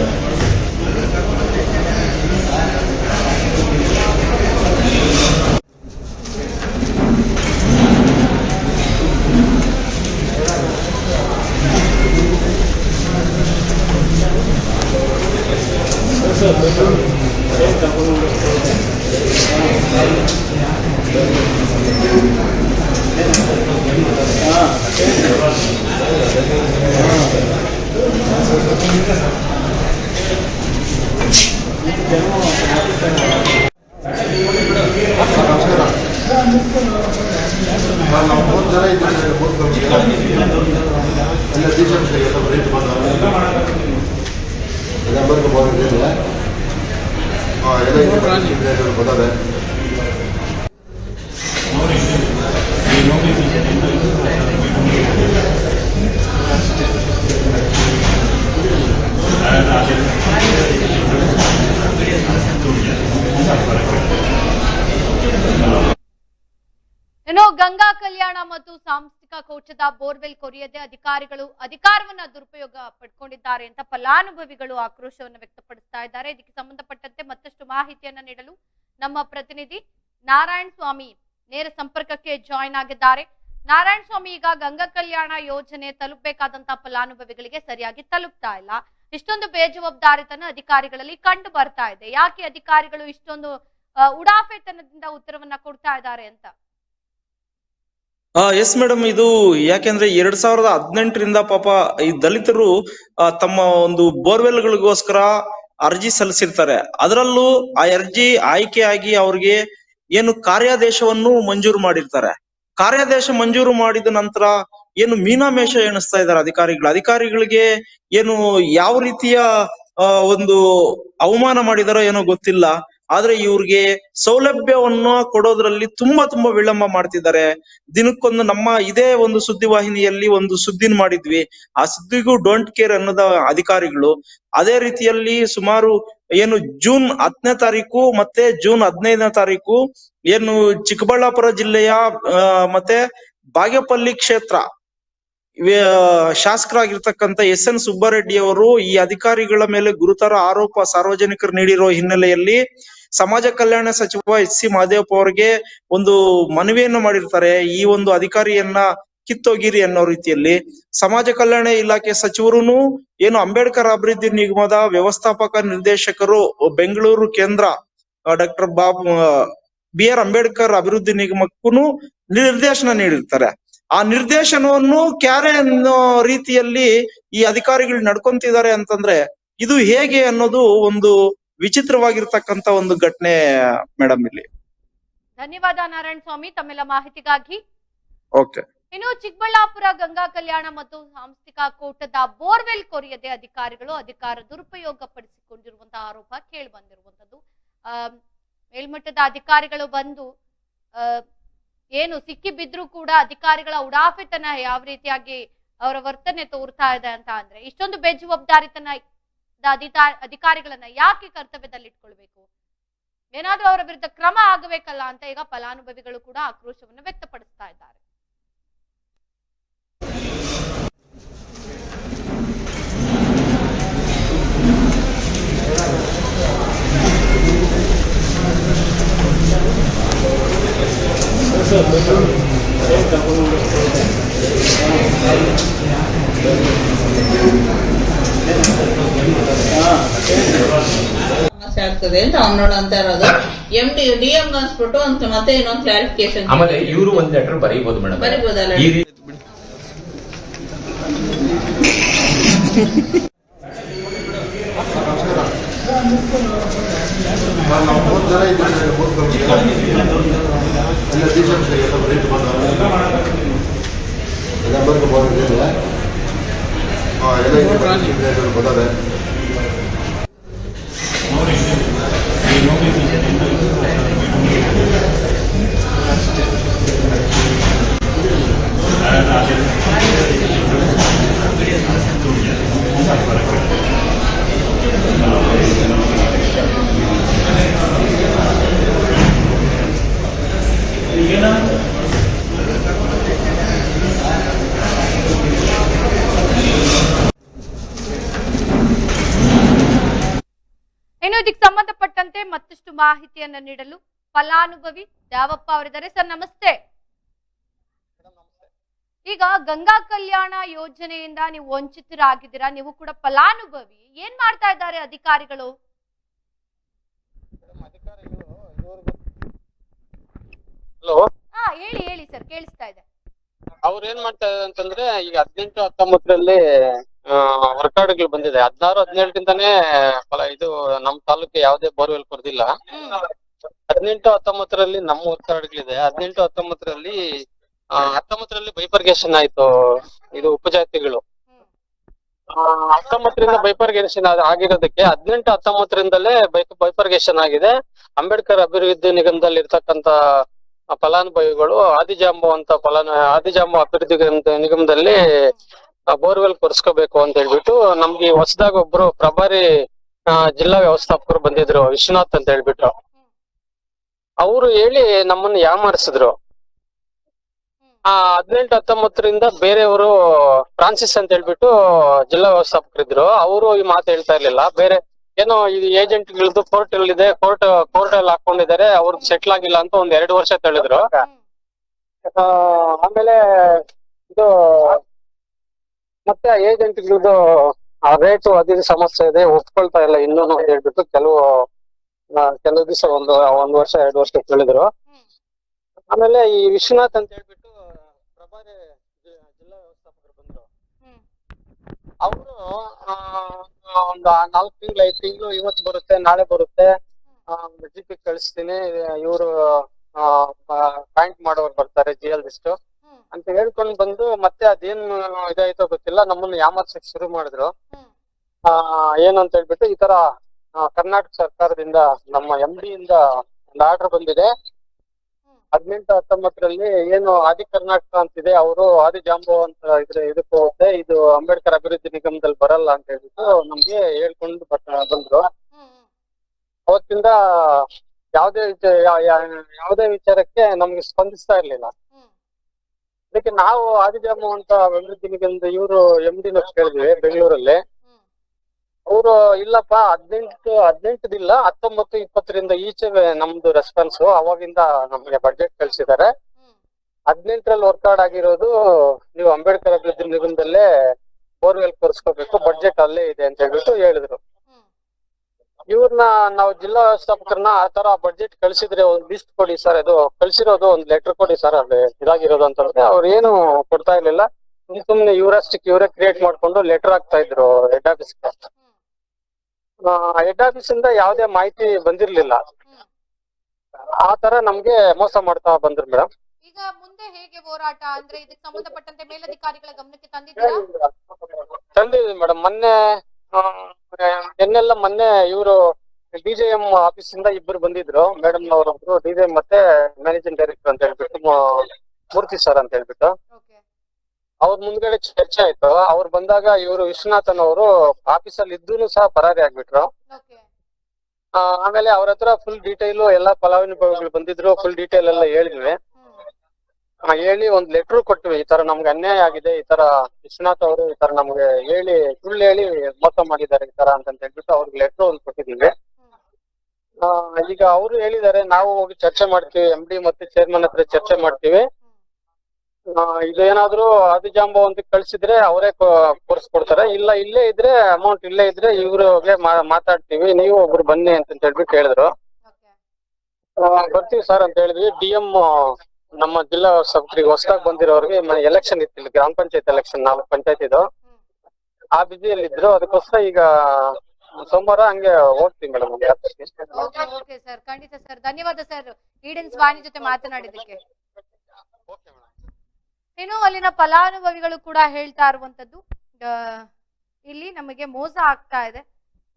Speaker 4: ಎಲ್ಲ ಟೀಚರ್ಸ್ ಎಲ್ಲ ರೇಟ್ ನಂಬರ್ಗೆ ಬಂದಿದೆ ಹಾಂ ಎಲ್ಲ ಇದೆ ಬರ್ತದೆ ನಮಸ್ಕಾರ ನಾವು ಮೂರು ಜನ ಇದ್ದೀವಿ ಮೂರು ಕಂಪ್ನಿ ಎಲ್ಲ ಟೀಚರ್ಸ್ ಎಲ್ಲ ರೇಟ್ ನಂಬರ್ಗೆ ಬಂದಿದೆ ಹಾಂ ಎಲ್ಲ ಇದೆ ಬರ್ತದೆ
Speaker 1: ಗಂಗಾ ಕಲ್ಯಾಣ ಮತ್ತು ಸಾಂಸ್ಥಿಕ ಕೋಚದ ಬೋರ್ವೆಲ್ ಕೊರಿಯದೆ ಅಧಿಕಾರಿಗಳು ಅಧಿಕಾರವನ್ನ ದುರುಪಯೋಗ ಪಡ್ಕೊಂಡಿದ್ದಾರೆ ಅಂತ ಫಲಾನುಭವಿಗಳು ಆಕ್ರೋಶವನ್ನು ವ್ಯಕ್ತಪಡಿಸ್ತಾ ಇದ್ದಾರೆ. ಇದಕ್ಕೆ ಸಂಬಂಧಪಟ್ಟಂತೆ ಮತ್ತಷ್ಟು ಮಾಹಿತಿಯನ್ನ ನೀಡಲು ನಮ್ಮ ಪ್ರತಿನಿಧಿ ನಾರಾಯಣ ಸ್ವಾಮಿ ನೇರ ಸಂಪರ್ಕಕ್ಕೆ ಜಾಯಿನ್ ಆಗಿದ್ದಾರೆ. ನಾರಾಯಣ ಸ್ವಾಮಿ ಈಗ ಗಂಗಾ ಕಲ್ಯಾಣ ಯೋಜನೆ ತಲುಪಬೇಕಾದಂತ ಫಲಾನುಭವಿಗಳಿಗೆ ಸರಿಯಾಗಿ ತಲುಪ್ತಾ ಇಲ್ಲ. ಇಷ್ಟೊಂದು ಬೇಜವಾಬ್ದಾರಿತನ ಅಧಿಕಾರಿಗಳಲ್ಲಿ ಕಂಡು ಬರ್ತಾ ಇದೆ. ಯಾಕೆ ಅಧಿಕಾರಿಗಳು ಇಷ್ಟೊಂದು ಉಡಾಫೆತನದಿಂದ ಉತ್ತರವನ್ನ ಕೊಡ್ತಾ ಇದ್ದಾರೆ ಅಂತ?
Speaker 5: ಎಸ್ ಮೇಡಮ್ ಇದು ಯಾಕೆಂದ್ರೆ ಎರಡ್ ಸಾವಿರದ ಹದಿನೆಂಟರಿಂದ ಪಾಪ ಈ ದಲಿತರು ಆ, ತಮ್ಮ ಒಂದು ಬೋರ್ವೆಲ್ಗಳಿಗೋಸ್ಕರ ಅರ್ಜಿ ಸಲ್ಲಿಸಿರ್ತಾರೆ. ಅದರಲ್ಲೂ ಆ ಅರ್ಜಿ ಆಯ್ಕೆಯಾಗಿ ಅವ್ರಿಗೆ ಏನು ಕಾರ್ಯಾದೇಶವನ್ನು ಮಂಜೂರು ಮಾಡಿರ್ತಾರೆ. ಕಾರ್ಯಾದೇಶ ಮಂಜೂರು ಮಾಡಿದ ನಂತರ ಏನು ಮೀನಾಮೇಷ ಎಣಿಸ್ತಾ ಇದ್ದಾರೆ ಅಧಿಕಾರಿಗಳು. ಅಧಿಕಾರಿಗಳಿಗೆ ಏನು ಯಾವ ರೀತಿಯ ಒಂದು ಅವಮಾನ ಮಾಡಿದಾರೋ ಏನೋ ಗೊತ್ತಿಲ್ಲ. ಆದ್ರೆ ಇವ್ರಿಗೆ ಸೌಲಭ್ಯವನ್ನು ಕೊಡೋದ್ರಲ್ಲಿ ತುಂಬಾ ತುಂಬಾ ವಿಳಂಬ ಮಾಡ್ತಿದ್ದಾರೆ. ದಿನಕ್ಕೊಂದು ನಮ್ಮ ಇದೇ ಒಂದು ಸುದ್ದಿವಾಹಿನಿಯಲ್ಲಿ ಒಂದು ಸುದ್ದಿನ ಮಾಡಿದ್ವಿ. ಆ ಸುದ್ದಿಗೂ ಡೋಂಟ್ ಕೇರ್ ಅನ್ನೋದ ಅಧಿಕಾರಿಗಳು. ಅದೇ ರೀತಿಯಲ್ಲಿ ಸುಮಾರು ಏನು ಜೂನ್ ಹತ್ತನೇ ತಾರೀಕು ಮತ್ತೆ ಜೂನ್ ಹದಿನೈದನೇ ತಾರೀಕು ಏನು ಚಿಕ್ಕಬಳ್ಳಾಪುರ ಜಿಲ್ಲೆಯ ಮತ್ತೆ ಬಾಗೇಪಲ್ಲಿ ಕ್ಷೇತ್ರ ಶಾಸಕರಾಗಿರ್ತಕ್ಕಂತ ಎಸ್ ಎನ್ ಸುಬ್ಬಾರೆಡ್ಡಿ ಅವರು ಈ ಅಧಿಕಾರಿಗಳ ಮೇಲೆ ಗುರುತರ ಆರೋಪ ಸಾರ್ವಜನಿಕರು ನೀಡಿರುವ ಹಿನ್ನೆಲೆಯಲ್ಲಿ ಸಮಾಜ ಕಲ್ಯಾಣ ಸಚಿವ ಎಚ್ ಸಿ ಮಹದೇವಪ್ಪ ಅವರಿಗೆ ಒಂದು ಮನವಿಯನ್ನು ಮಾಡಿರ್ತಾರೆ. ಈ ಒಂದು ಅಧಿಕಾರಿಯನ್ನ ಕಿತ್ತೋಗಿರಿ ಅನ್ನೋ ರೀತಿಯಲ್ಲಿ. ಸಮಾಜ ಕಲ್ಯಾಣ ಇಲಾಖೆ ಸಚಿವರುನು ಏನು ಅಂಬೇಡ್ಕರ್ ಅಭಿವೃದ್ಧಿ ನಿಗಮದ ವ್ಯವಸ್ಥಾಪಕ ನಿರ್ದೇಶಕರು ಬೆಂಗಳೂರು ಕೇಂದ್ರ ಡಾಕ್ಟರ್ ಬಾಬ್ ಬಿ ಆರ್ ಅಂಬೇಡ್ಕರ್ ಅಭಿವೃದ್ಧಿ ನಿಗಮಕ್ಕೂ ನಿರ್ದೇಶನ ನೀಡಿರ್ತಾರೆ. ಆ ನಿರ್ದೇಶನವನ್ನು ಕ್ಯಾರೆ ಅನ್ನೋ ರೀತಿಯಲ್ಲಿ ಈ ಅಧಿಕಾರಿಗಳು ನಡ್ಕೊಂತಿದ್ದಾರೆ ಅಂತಂದ್ರೆ ಇದು ಹೇಗೆ ಅನ್ನೋದು ಒಂದು ವಿಚಿತ್ರವಾಗಿರ್ತಕ್ಕಂತ ಒಂದು ಘಟನೆ ಮೇಡಮ್ ಇಲ್ಲಿ.
Speaker 1: ಧನ್ಯವಾದ ನಾರಾಯಣ ಸ್ವಾಮಿ ತಮ್ಮೆಲ್ಲ ಮಾಹಿತಿಗಾಗಿ.
Speaker 5: ಓಕೆ.
Speaker 1: ಇನ್ನು ಚಿಕ್ಕಬಳ್ಳಾಪುರ ಗಂಗಾ ಕಲ್ಯಾಣ ಮತ್ತು ಸಾಂಸ್ಥಿಕ ಕೋಟದ ಬೋರ್ವೆಲ್ ಕೊರಿಯದೆ ಅಧಿಕಾರಿಗಳು ಅಧಿಕಾರ ದುರುಪಯೋಗ ಪಡಿಸಿಕೊಂಡಿರುವಂತಹ ಆರೋಪ ಕೇಳಿ ಬಂದಿರುವಂತದ್ದು ಆ ಮೇಲ್ಮಟ್ಟದ ಅಧಿಕಾರಿಗಳು ಬಂದು ಏನು ಸಿಕ್ಕಿ ಬಿದ್ರು ಕೂಡ ಅಧಿಕಾರಿಗಳ ಉಡಾಫೆತನ ಯಾವ ರೀತಿಯಾಗಿ ಅವರ ವರ್ತನೆ ತೋರ್ತಾ ಇದೆ ಅಂತ ಅಂದ್ರೆ ಇಷ್ಟೊಂದು ಬೇಜವಾಬ್ದಾರಿತನ ಅಧಿಕಾರಿಗಳನ್ನ ಯಾಕೆ ಕರ್ತವ್ಯದಲ್ಲಿ ಇಟ್ಕೊಳ್ಬೇಕು ಏನಾದ್ರೂ ಅವರ ವಿರುದ್ಧ ಕ್ರಮ ಆಗಬೇಕಲ್ಲ ಅಂತ ಈಗ ಫಲಾನುಭವಿಗಳು ಕೂಡ ಆಕ್ರೋಶವನ್ನು ವ್ಯಕ್ತಪಡಿಸ್ತಾ ಇದ್ದಾರೆ.
Speaker 2: ಆಗ್ತದೆ ಅಂತ ಅವ್ನು ನೋಡಂತ ಇರೋದು ಎಂ ಡಿ ಡಿ ಎಂ ಅನ್ಸ್ಬಿಟ್ಟು ಅಂತ ಮತ್ತೆ ಇನ್ನೊಂದು ಕ್ಲಾರಿಫಿಕೇಶನ್
Speaker 3: ಆಮೇಲೆ ಇವರು ಒಂದ್ ಲೆಟರ್ ಬರೀಬಹುದು ಮೇಡಮ್.
Speaker 2: ಬರೀಬೋದಲ್ಲ?
Speaker 3: ಈ ರೀತಿ
Speaker 4: ನಾವು ಮೂರು ಜನ ಇದ್ದೀವಿ ಮೂರು ಕಮಿಟಿ ಎಲ್ಲ ಟೀಚರ್ಸ್ ಎಲ್ಲ ರೇಟ್ ನಂಬರ್ಗೆ ಬಂದಿದೆ ಹಾಂ ಎಲ್ಲ ಇದು ಬಂದದೆ
Speaker 1: ಇನ್ನು ಇದಕ್ಕೆ ಸಂಬಂಧಪಟ್ಟಂತೆ ಮತ್ತಷ್ಟು ಮಾಹಿತಿಯನ್ನ ನೀಡಲು ಫಲಾನುಭವಿ ದ್ಯಾವಪ್ಪ ಅವರಿದ್ದಾರೆ. ಸರ್ ನಮಸ್ತೆ. ಈಗ ಗಂಗಾ ಕಲ್ಯಾಣ ಯೋಜನೆಯಿಂದ ನೀವು ವಂಚಿತರಾಗಿದ್ದೀರಾ? ನೀವು ಕೂಡ ಫಲಾನುಭವಿ. ಏನ್ ಮಾಡ್ತಾ ಇದ್ದಾರೆ ಅಧಿಕಾರಿಗಳು? ಹಾ ಹೇಳಿ ಹೇಳಿ ಸರ್ ಕೇಳಿಸ್ತಾ ಇದೆ.
Speaker 6: ಅವ್ರ ಏನ್ ಮಾಡ್ತಾ ಇದ್ದಾರೆ ಅಂತಂದ್ರೆ ಈಗ ಹದಿನೆಂಟು ಹತ್ತೊಂಬತ್ತರಲ್ಲಿ ವರ್ಕಾರ್ಡ್ಗಳು ಬಂದಿದೆ. ಹದಿನಾರು, ಹದಿನೇಳಕ್ಕಿಂತಾನೆ ಫಲ ಇದು ನಮ್ ತಾಲೂಕು ಯಾವುದೇ ಬೋರ್ವೆಲ್ ಕೊಡ್ದಿಲ್ಲ. ಹದಿನೆಂಟು, ಹತ್ತೊಂಬತ್ತರಲ್ಲಿ ನಮ್ಮ ವರ್ಕಾರ್ಡ್ಗಳಿದೆ ಹದಿನೆಂಟು, ಹತ್ತೊಂಬತ್ತರಲ್ಲಿ ಹತ್ತೊಂಬತ್ತರಲ್ಲಿ ಬೈಪರ್ಗೇಷನ್ ಆಯ್ತು ಇದು ಉಪಜಾತಿಗಳು. ಹತ್ತೊಂಬತ್ತರಿಂದ ಬೈಪರ್ಗೇಷನ್ ಆಗಿರೋದಕ್ಕೆ ಹದಿನೆಂಟು, ಹತ್ತೊಂಬತ್ತರಿಂದಲೇ ಬೈ, ಬೈಪರ್ಗೇಷನ್ ಆಗಿದೆ. ಅಂಬೇಡ್ಕರ್ ಅಭಿವೃದ್ಧಿ ನಿಗಮದಲ್ಲಿ ಇರ್ತಕ್ಕಂತ ಫಲಾನುಭವಿಗಳು ಆದಿಜಾಂಬು ಅಂತ ಫಲಾನು, ಆದಿಜಾಂಬು ಅಭಿವೃದ್ಧಿ ನಿಗಮ- ನಿಗಮದಲ್ಲಿ ಬೋರ್ವೆಲ್ ಕೊರ್ಸ್ಕೋಬೇಕು ಅಂತ ಹೇಳ್ಬಿಟ್ಟು ನಮ್ಗೆ ಹೊಸದಾಗ ಒಬ್ರು ಪ್ರಭಾರಿ ಜಿಲ್ಲಾ ವ್ಯವಸ್ಥಾಪಕರು ಬಂದಿದ್ರು ವಿಶ್ವನಾಥ್ ಅಂತ ಹೇಳ್ಬಿಟ್ಟು. ಅವರು ಹೇಳಿ ನಮ್ಮನ್ನ ಯಾಮಾರಿಸಿದ್ರು ಆ ಹದಿನೆಂಟು ಹತ್ತೊಂಬತ್ತರಿಂದ ಬೇರೆಯವರು ಫ್ರಾನ್ಸಿಸ್ ಅಂತ ಹೇಳ್ಬಿಟ್ಟು ಜಿಲ್ಲಾ ವ್ಯವಸ್ಥಾಪಕರಿದ್ರು ಅವರು ಈ ಮಾತು ಹೇಳ್ತಾ ಇರ್ಲಿಲ್ಲ. ಬೇರೆ ಏನೋ ಇದು ಏಜೆಂಟ್ಗಳದ್ದು ಕೋರ್ಟ್ ಇದೆ ಕೋರ್ಟ್ ಕೋರ್ಟ್ ಅಲ್ಲಿ ಹಾಕೊಂಡಿದ್ದಾರೆ ಅವ್ರಿಗೆ ಸೆಟ್ಲ್ ಆಗಿಲ್ಲ ಅಂತ ಒಂದ್ ಎರಡು ವರ್ಷ ತಳಿದ್ರು ಆಮೇಲೆ ಇದು ಮತ್ತೆ ಏಜೆಂಟ್ಗಳದ್ದು ಆ ರೇಟು ಅದಿದು ಸಮಸ್ಯೆ ಇದೆ, ಒಪ್ಕೊಳ್ತಾ ಇಲ್ಲ. ಇನ್ನೂ ಅಂತ ಹೇಳ್ಬಿಟ್ಟು ಕೆಲವು ಕೆಲವು ದಿವಸ ಒಂದು ಒಂದು ವರ್ಷ, ಎರಡು ವರ್ಷ ಕೇಳಿದ್ರು. ಆಮೇಲೆ ಈ ವಿಶ್ವನಾಥ್ ಅಂತ ಹೇಳ್ಬಿಟ್ಟು ಪ್ರಭಾರಿ ಜಿಲ್ಲಾ ವ್ಯವಸ್ಥಾಪಕರು ಬಂದ್ರು.
Speaker 1: ಹ್ಮ್
Speaker 6: ಅವರು ಒಂದು ನಾಲ್ಕು ತಿಂಗಳು, ಐದು ತಿಂಗಳು ಇವತ್ತು ಬರುತ್ತೆ, ನಾಳೆ ಬರುತ್ತೆ. ಜಿ ಪಿ ಕಳಿಸ್ತೀನಿ. ಇವರು ಪಾಯಿಂಟ್ ಮಾಡೋರು ಬರ್ತಾರೆ ಜಿ ಎಲ್ ಅಂತ ಹೇಳ್ಕೊಂಡ್ ಬಂದು ಮತ್ತೆ ಅದೇನ್ ಇದಾಯ್ತೋ ಗೊತ್ತಿಲ್ಲ. ನಮ್ಮನ್ನ ಯಾಮರ್ಸಕ್ ಶುರು ಮಾಡಿದ್ರು. ಆ ಏನು ಅಂತ ಹೇಳ್ಬಿಟ್ಟು ಈ ತರ ಕರ್ನಾಟಕ ಸರ್ಕಾರದಿಂದ ನಮ್ಮ ಎಂ ಡಿ ಇಂದ ಒಂದು ಆರ್ಡರ್ ಬಂದಿದೆ. ಹದಿನೆಂಟು ಹತ್ತೊಂಬತ್ತರಲ್ಲಿ ಏನು ಆದಿ ಕರ್ನಾಟಕ ಅಂತಿದೆ ಅವರು ಆದಿ ಜಾಂಬೋ ಅಂತ ಇದ್ರೆ ಇದಕ್ಕೆ ಹೋಗುತ್ತೆ ಇದು ಅಂಬೇಡ್ಕರ್ ಅಭಿವೃದ್ಧಿ ನಿಗಮದಲ್ಲಿ ಬರಲ್ಲ ಅಂತ ಹೇಳ್ಬಿಟ್ಟು ನಮ್ಗೆ ಹೇಳ್ಕೊಂಡು ಬಂದ್ರು. ಅವತ್ತಿಂದ ಯಾವುದೇ ಯಾವುದೇ ವಿಚಾರಕ್ಕೆ ನಮ್ಗೆ ಸ್ಪಂದಿಸ್ತಾ ಇರ್ಲಿಲ್ಲ. ಅದಕ್ಕೆ ನಾವು ಆದಿಜಾಮು ಅಂತ ಅಭಿವೃದ್ಧಿ ಇವರು ಎಂ ಡಿ ಕೇಳಿದ್ವಿ ಬೆಂಗಳೂರಲ್ಲಿ. ಅವರು, ಇಲ್ಲಪ್ಪ, ಹದಿನೆಂಟು, ಹದಿನೆಂಟದಿಲ್ಲ, ಹತ್ತೊಂಬತ್ತು, ಇಪ್ಪತ್ತರಿಂದ ಈಚೆ ನಮ್ದು ರೆಸ್ಪಾನ್ಸ್ ಅವಾಗಿಂದ ನಮ್ಗೆ ಬಜೆಟ್ ಕಳ್ಸಿದ್ದಾರೆ ಹದಿನೆಂಟರಲ್ಲಿ ವರ್ಕೌಟ್ ಆಗಿರೋದು ನೀವು ಅಂಬೇಡ್ಕರ್ ಅಭಿವೃದ್ಧಿ ನಿಗಮದಲ್ಲೇ ಬೋರ್ವೆಲ್ ಕೊರ್ಸ್ಕೋಬೇಕು ಬಜೆಟ್ ಅಲ್ಲೇ ಇದೆ ಅಂತ ಹೇಳ್ಬಿಟ್ಟು ಹೇಳಿದ್ರು. ಇವ್ರನ್ನ ನಾವು ಜಿಲ್ಲಾ ವ್ಯವಸ್ಥಾಪಕರನ್ನ ಆ ತರ ಬಡ್ಜೆಟ್ ಕಳ್ಸಿದ್ರೆ ಒಂದು ಲಿಸ್ಟ್ ಕೊಡಿ ಸರ್ ಅದು ಕಳ್ಸಿರೋದು ಒಂದ್ ಲೆಟರ್ ಕೊಡಿ ಸರ್ ಅಲ್ಲಿ ಇದಾಗಿರೋದು ಅಂತಂದ್ರೆ ಅವ್ರು ಏನು ಕೊಡ್ತಾ ಇರ್ಲಿಲ್ಲ. ಸುಮ್ ಸುಮ್ನೆ ಇವರಷ್ಟಕ್ಕೆ ಇವರೇ ಕ್ರಿಯೇಟ್ ಮಾಡ್ಕೊಂಡು ಲೆಟರ್ ಹಾಕ್ತಾ ಇದ್ರು ಹೆಡ್
Speaker 1: ಆಫೀಸ್
Speaker 6: ಹೆಡ್ ಆಫೀಸ್ ಇಂದ ಯಾವುದೇ ಮಾಹಿತಿ ಬಂದಿರ್ಲಿಲ್ಲ. ಆ ತರ ನಮ್ಗೆ ಮೋಸ ಮಾಡ್ತಾ ಬಂದ್ರು ಮೇಡಮ್
Speaker 1: ಈಗ ಮುಂದೆ ಹೇಗೆ ಹೋರಾಟ ಅಂದ್ರೆ ಇದಕ್ಕೆ ಸಂಬಂಧಪಟ್ಟಂತೆ ಮೇಲಧಿಕಾರಿಗಳ ಗಮನಕ್ಕೆ ತಂದಿದ್ದೀರಾ?
Speaker 6: ತಂದಿದ್ದೀನಿ ಮೇಡಮ್ ಮೊನ್ನೆ ಆ, ಎನ್ನೆಲ್ಲ ಮೊನ್ನೆ ಇವರು ಡಿಜೆಎಂ ಆಫೀಸ್ ಇಂದ ಇಬ್ಬರು ಬಂದಿದ್ರು. ಮೇಡಮ್ ಅವರೊಬ್ರು ಡಿಜೆಎಂ ಮತ್ತೆ ಮ್ಯಾನೇಜಿಂಗ್ ಡೈರೆಕ್ಟರ್ ಅಂತ ಹೇಳ್ಬಿಟ್ಟು ಮೂ- ಮೂರ್ತಿ ಸರ್ ಅಂತ ಹೇಳ್ಬಿಟ್ಟು. ಅವ್ರ ಮುಂದ್ಗಡೆ ಚರ್ಚೆ ಆಯ್ತು. ಅವ್ರು ಬಂದಾಗ ಇವರು ವಿಶ್ವನಾಥನ್ ಅವರು ಆಫೀಸಲ್ಲಿ ಇದ್ದೂನು ಸಹ ಪರಾರಿ ಆಗ್ಬಿಟ್ರು. ಆ, ಆಮೇಲೆ ಅವ್ರ ಹತ್ರ ಫುಲ್ ಡೀಟೇಲ್ ಎಲ್ಲಾ ಫಲಾನುಭವಿಗಳು ಬಂದಿದ್ರು ಫುಲ್ ಡೀಟೇಲ್ ಎಲ್ಲ ಹೇಳಿದ್ವಿ. ಹೇಳಿ ಒಂದ್ ಲೆಟರ್ ಕೊಟ್ವಿ. ಈ ತರ ನಮ್ಗೆ ಅನ್ಯಾಯ ಆಗಿದೆ. ಈ ತರ ವಿಶ್ವನಾಥ್ ಅವರು ಈ ತರ ನಮ್ಗೆ ಹೇಳಿ ಸುಳ್ಳು ಹೇಳಿ ಮೋಸ ಮಾಡಿದ್ದಾರೆ ಈ ತರ ಅಂತ ಹೇಳ್ಬಿಟ್ಟು ಅವ್ರಿಗೆ ಲೆಟರ್ ಒಂದು ಕೊಟ್ಟಿದೀವಿ. ಆ, ಈಗ ಅವರು ಹೇಳಿದ್ದಾರೆ ನಾವು ಹೋಗಿ ಚರ್ಚೆ ಮಾಡ್ತೀವಿ ಎಂ ಡಿ ಮತ್ತೆ ಚೇರ್ಮನ್ ಹತ್ರ ಚರ್ಚೆ ಮಾಡ್ತೀವಿ. ಆ, ಇದು ಏನಾದ್ರು ಆದಿಜಾಂಬ ಅಂತ ಕಳ್ಸಿದ್ರೆ ಅವರೇ ಕೊಡ್ತಾರೆ. ಇಲ್ಲ ಇಲ್ಲೇ ಇದ್ರೆ ಅಮೌಂಟ್ ಇಲ್ಲೇ ಇದ್ರೆ ಇವ್ರಿಗೆ ಮಾತಾಡ್ತೀವಿ. ನೀವು ಒಬ್ರು ಬನ್ನಿ ಅಂತ ಹೇಳ್ಬಿಟ್ಟು ಹೇಳಿದ್ರು. ಬರ್ತೀವಿ ಸರ್ ಅಂತ ಹೇಳಿದ್ವಿ. ಡಿ ಎಂ ನಮ್ಮ ಜಿಲ್ಲಾ ಸೆಕ್ರೆಟರಿ ಹೊಸದಾಗಿ ಬಂದಿರೋರಿಗೆ ಎಲೆಕ್ಷನ್ ಇತ್ತು, ಇಲ್ಲಿ ಗ್ರಾಮ ಪಂಚಾಯತ್ ಎಲೆಕ್ಷನ್ ನಾಲ್ಕು ಪಂಚಾಯತ್ ಇದು. ಆ ಬಿಜಿಯಲ್ಲಿ ಇದ್ರು, ಅದಕ್ಕೋಸ್ಕರ ಈಗ ಸೋಮವಾರ ಹಂಗೆ ಹೋಗ್ತೀವಿ ಮೇಡಮ್
Speaker 1: ಓಕೆ ಸರ್ ಖಂಡಿತ ಸರ್ ಧನ್ಯವಾದ ಸರ್ ಈಡನ್ಸ್ ವಾಣಿ ಜೊತೆ ಮಾತನಾಡಿದ್ದಕ್ಕೆ. ಇನ್ನು ಅಲ್ಲಿನ ಫಲಾನುಭವಿಗಳು ಕೂಡ ಹೇಳ್ತಾ ಇರುವಂತದ್ದು ಇಲ್ಲಿ ನಮಗೆ ಮೋಸ ಆಗ್ತಾ ಇದೆ.